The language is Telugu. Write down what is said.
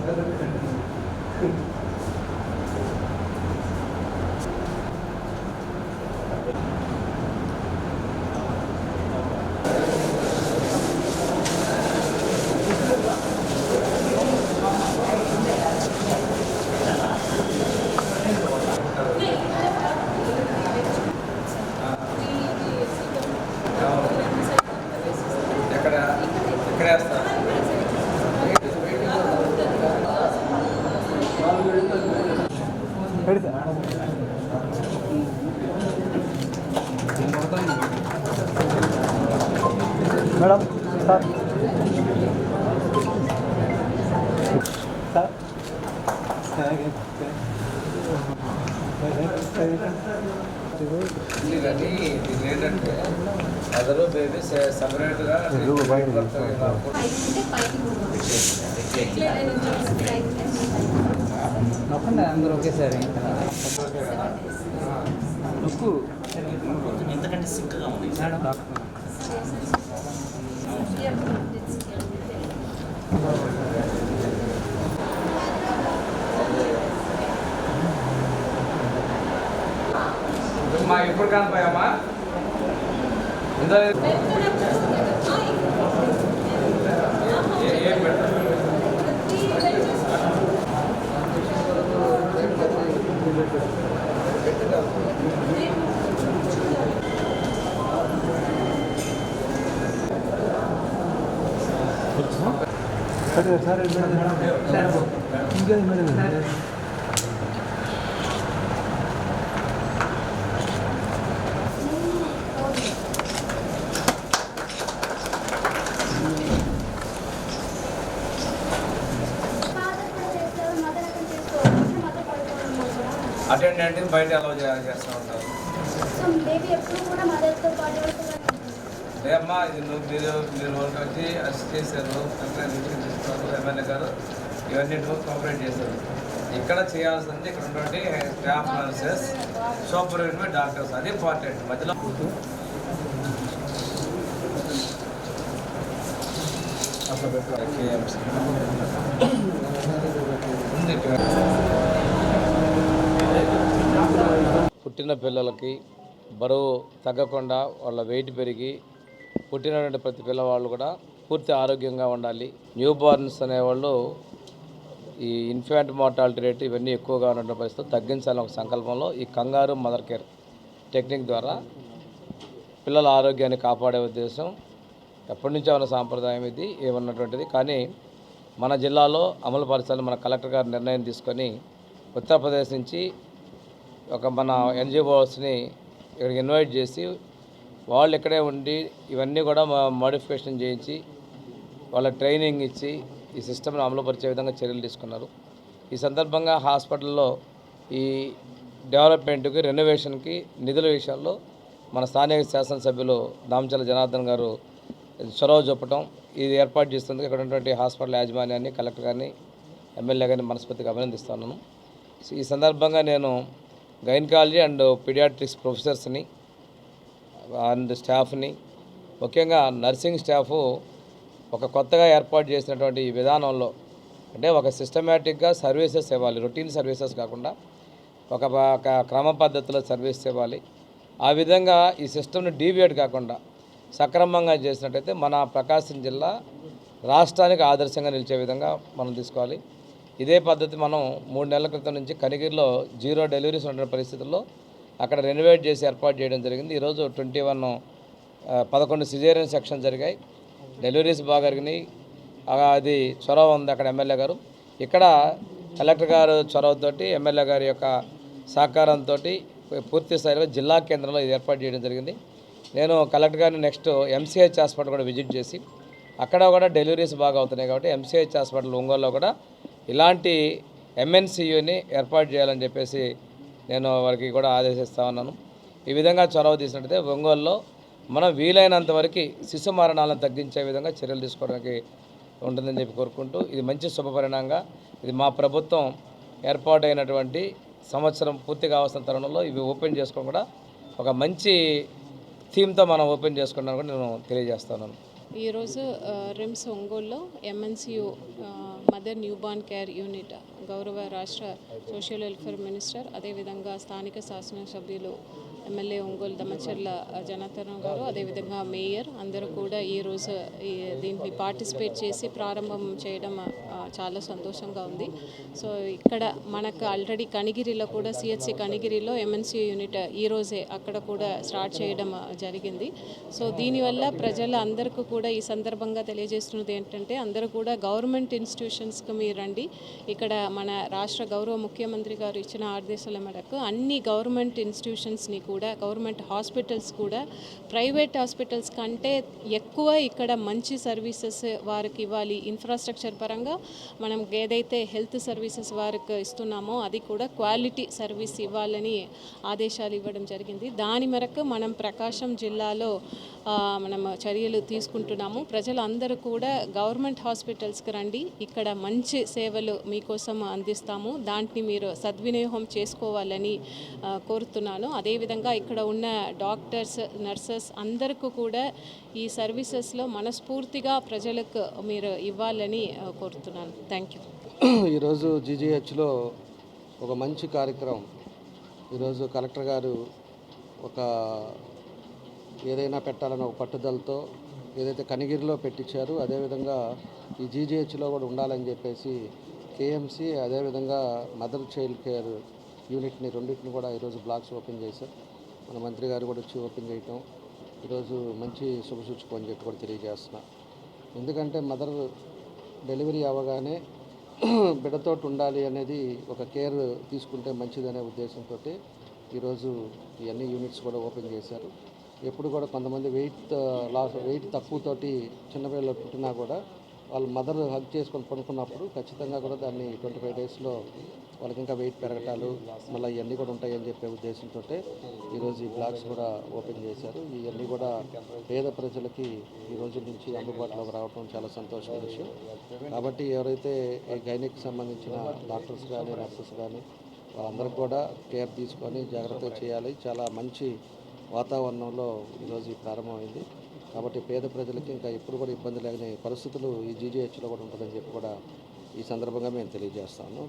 フッ。మేడం సార్. సార్. ఇది ఏంటంటే అదరు బేబీ సపరేట్గా అందరూ ఒకేసారి. నొక్కు ఎందుకంటే సిక్కగా ఉంది. మేడం మా ఎప్పుడు కానిపోయామా ఎంత ఏ- ఏం పెడతారు సార్ సార్ మేడం ఇంకేది మేడం అటెండెంట్ బయట అలౌ చేస్తూ ఉంటారు. బేబీ ఇది నువ్వు మీరు మీరు వరకు వచ్చి అరెస్ట్ చేశారు అక్కడ రిటర్న్ చేస్తున్నారు ఎమ్మెల్యే గారు ఇవన్నీ కోఆపరేట్ చేశారు ఇక్కడ చేయాల్సింది ఇక్కడ ఉన్నటువంటి స్టాఫ్ నర్సెస్ సూపర్వైజర్ డాక్టర్స్ అది ఇంపార్టెంట్ మధ్యలో పుట్టిన పిల్లలకి బరువు తగ్గకుండా వాళ్ళ వెయిట్ పెరిగి పుట్టినటువంటి ప్రతి పిల్లవాళ్ళు కూడా పూర్తి ఆరోగ్యంగా ఉండాలి. న్యూ బార్న్స్ అనేవాళ్ళు ఈ ఇన్ఫాంట్ మార్టాలిటీ రేట్ ఇవన్నీ ఎక్కువగా ఉన్నటువంటి పరిస్థితి తగ్గించాలని ఒక సంకల్పంలో ఈ కంగారు మదర్ కేర్ టెక్నిక్ ద్వారా పిల్లల ఆరోగ్యాన్ని కాపాడే ఉద్దేశం ఎప్పటి నుంచో ఉన్న సాంప్రదాయం ఇది ఏమన్నటువంటిది కానీ మన జిల్లాలో అమలు పరచాలని మన కలెక్టర్ గారు నిర్ణయం తీసుకొని ఉత్తరప్రదేశ్ నుంచి ఒక మన ఎన్జిఓస్ని ఇక్కడికి ఇన్వైట్ చేసి వాళ్ళు ఇక్కడే ఉండి ఇవన్నీ కూడా మోడిఫికేషన్ చేయించి వాళ్ళ ట్రైనింగ్ ఇచ్చి ఈ సిస్టమ్ను అమలుపరిచే విధంగా చర్యలు తీసుకున్నారు. ఈ సందర్భంగా హాస్పిటల్లో ఈ డెవలప్మెంట్కి రెనోవేషన్కి నిధుల విషయాల్లో మన స్థానిక శాసనసభ్యులు దామచల జనార్దన్ గారు చొరవ చూపటం ఇది ఏర్పాటు చేస్తుంది ఇక్కడ ఉన్నటువంటి హాస్పిటల్ యాజమాన్యాన్ని కలెక్టర్ గారిని ఎమ్మెల్యే గారిని మనస్ఫూర్తిగా అభినందిస్తున్నాను. ఈ సందర్భంగా నేను గైనకాలజీ అండ్ పీడియాట్రిక్స్ ప్రొఫెసర్స్ని అండ్ స్టాఫ్ని. ముఖ్యంగా నర్సింగ్ స్టాఫ్ ఒక కొత్తగా ఏర్పాటు చేసినటువంటి ఈ విధానంలో అంటే ఒక సిస్టమేటిక్గా సర్వీసెస్ ఇవ్వాలి రొటీన్ సర్వీసెస్ కాకుండా ఒక ఒక క్రమ పద్ధతిలో సర్వీస్ ఇవ్వాలి. ఆ విధంగా ఈ సిస్టమ్ను డీవియేట్ కాకుండా సక్రమంగా చేసినట్టయితే మన ప్రకాశం జిల్లా రాష్ట్రానికి ఆదర్శంగా నిలిచే విధంగా మనం తీసుకోవాలి. ఇదే పద్ధతి మనం మూడు నెలల క్రితం నుంచి కనిగిరిలో జీరో డెలివరీస్ ఉన్న పరిస్థితుల్లో అక్కడ రెనోవేట్ చేసి ఏర్పాటు చేయడం జరిగింది. ఈరోజు ట్వంటీ వన్ పదకొండు సిజేరియన్ సెక్షన్ జరిగాయి. డెలివరీస్ బాగా జరిగినాయి. అది చొరవ ఉంది అక్కడ ఎమ్మెల్యే గారు. ఇక్కడ కలెక్టర్ గారు చొరవతోటి ఎమ్మెల్యే గారి యొక్క సహకారంతో పూర్తి స్థాయిలో జిల్లా కేంద్రంలో ఇది ఏర్పాటు చేయడం జరిగింది. నేను కలెక్టర్ గారిని నెక్స్ట్ ఎంసీహెచ్ హాస్పిటల్ కూడా విజిట్ చేసి అక్కడ కూడా డెలివరీస్ బాగా అవుతున్నాయి కాబట్టి ఎంసీహెచ్ హాస్పిటల్ ఒంగోలులో కూడా ఇలాంటి ఎంఎన్సీయూని ఏర్పాటు చేయాలని చెప్పేసి నేను వారికి కూడా ఆదేశిస్తా ఉన్నాను. ఈ విధంగా చొరవ తీసినట్టయితే ఒంగోలులో మనం వీలైనంత వరకు శిశు మరణాలను తగ్గించే విధంగా చర్యలు తీసుకోవడానికి ఉంటుందని చెప్పి కోరుకుంటూ ఇది మంచి శుభపరిణామంగా ఇది మా ప్రభుత్వం ఏర్పాటైనటువంటి సంవత్సరం పూర్తి కావాల్సిన తరుణంలో ఇవి ఓపెన్ చేసుకోవడం కూడా ఒక మంచి థీమ్తో మనం ఓపెన్ చేసుకున్నాను కూడా నేను తెలియజేస్తున్నాను ఈరోజు రిమ్స్ ఒంగోలులో MNCU mother newborn care unit గౌరవ రాష్ట్ర సోషల్ వెల్ఫేర్ మినిస్టర్ అదేవిధంగా స్థానిక శాసనసభ్యులు ఎమ్మెల్యే ఒంగోలు దమచర్ల జనార్దన్ గారు అదేవిధంగా మేయర్ అందరూ కూడా ఈరోజు ఈ దీన్ని పార్టిసిపేట్ చేసి ప్రారంభం చేయడం చాలా సంతోషంగా ఉంది. సో ఇక్కడ మనకు ఆల్రెడీ కనిగిరిలో కూడా సిహెచ్సి కనిగిరిలో ఎంఎన్సీ యూనిట్ ఈరోజే అక్కడ కూడా స్టార్ట్ చేయడం జరిగింది. సో దీనివల్ల ప్రజల అందరికీ కూడా ఈ సందర్భంగా తెలియజేస్తున్నది ఏంటంటే అందరూ కూడా గవర్నమెంట్ ఇన్స్టిట్యూషన్స్కి మీరు రండి. ఇక్కడ మన రాష్ట్ర గౌరవ ముఖ్యమంత్రి గారు ఇచ్చిన ఆదేశాల మేరకు అన్ని గవర్నమెంట్ ఇన్స్టిట్యూషన్స్ని కూడా కూడా గవర్నమెంట్ హాస్పిటల్స్ కూడా ప్రైవేట్ హాస్పిటల్స్ కంటే ఎక్కువ ఇక్కడ మంచి సర్వీసెస్ వారికి ఇవ్వాలి. ఇన్ఫ్రాస్ట్రక్చర్ పరంగా మనం ఏదైతే హెల్త్ సర్వీసెస్ వారికి ఇస్తున్నామో అది కూడా క్వాలిటీ సర్వీస్ ఇవ్వాలని ఆదేశాలు ఇవ్వడం జరిగింది. దాని మేరకు మనం ప్రకాశం జిల్లాలో మనం చర్యలు తీసుకుంటున్నాము. ప్రజలందరూ కూడా గవర్నమెంట్ హాస్పిటల్స్కి రండి. ఇక్కడ మంచి సేవలు మీకోసం అందిస్తాము. దాంట్ని మీరు సద్వినియోగం చేసుకోవాలని కోరుతున్నాను. అదేవిధంగా ఇక్కడ ఉన్న డాక్టర్స్ నర్సెస్ అందరికీ కూడా ఈ సర్వీసెస్లో మనస్ఫూర్తిగా ప్రజలకు మీరు ఇవ్వాలని కోరుతున్నాను. థ్యాంక్ యూ ఈరోజు జీజీహెచ్లో ఒక మంచి కార్యక్రమం. ఈరోజు కలెక్టర్ గారు ఒక ఏదైనా పెట్టాలని ఒక పట్టుదలతో ఏదైతే కనిగిరిలో పెట్టించారు అదేవిధంగా ఈ జీజీహెచ్లో కూడా ఉండాలని చెప్పేసి కేఎంసి అదేవిధంగా మదర్ చైల్డ్ కేర్ యూనిట్ని రెండింటిని కూడా ఈరోజు బ్లాక్స్ ఓపెన్ చేశారు. మన మంత్రి గారు కూడా వచ్చి ఓపెన్ చేయటం ఈరోజు మంచి శుభసూచకం అని చెప్పి కూడా తెలియజేస్తున్నా. ఎందుకంటే మదర్ డెలివరీ అవ్వగానే బిడ్డతోటి ఉండాలి అనేది ఒక కేర్ తీసుకుంటే మంచిదనే ఉద్దేశంతో ఈరోజు ఇవన్నీ యూనిట్స్ కూడా ఓపెన్ చేశారు. ఎప్పుడు కూడా కొంతమంది వెయిట్ లాస్ వెయిట్ తక్కువతోటి చిన్నపిల్లలు పుట్టినా కూడా వాళ్ళు మదర్ హగ్ చేసుకొని పడుకున్నప్పుడు ఖచ్చితంగా కూడా దాన్ని ట్వంటీ ఫైవ్ డేస్లో వాళ్ళకి ఇంకా వెయిట్ పెరగటాలు మళ్ళీ ఇవన్నీ కూడా ఉంటాయని చెప్పే ఉద్దేశంతో ఈరోజు ఈ బ్లాగ్స్ కూడా ఓపెన్ చేశారు. ఇవన్నీ కూడా పేద ప్రజలకి ఈ రోజు నుంచి అందుబాటులోకి రావడం చాలా సంతోషమైన విషయం. కాబట్టి ఎవరైతే ఈ గైనిక్ సంబంధించిన డాక్టర్స్ కానీ నర్సెస్ కానీ వాళ్ళందరూ కూడా కేర్ తీసుకొని జాగ్రత్త చేయాలి. చాలా మంచి వాతావరణంలో ఈరోజు ప్రారంభమైంది. కాబట్టి పేద ప్రజలకి ఇంకా ఎప్పుడు కూడా ఇబ్బంది లేని పరిస్థితులు ఈ జీజీహెచ్లో కూడా ఉంటుందని చెప్పి కూడా ఈ సందర్భంగా మేము తెలియజేస్తాను.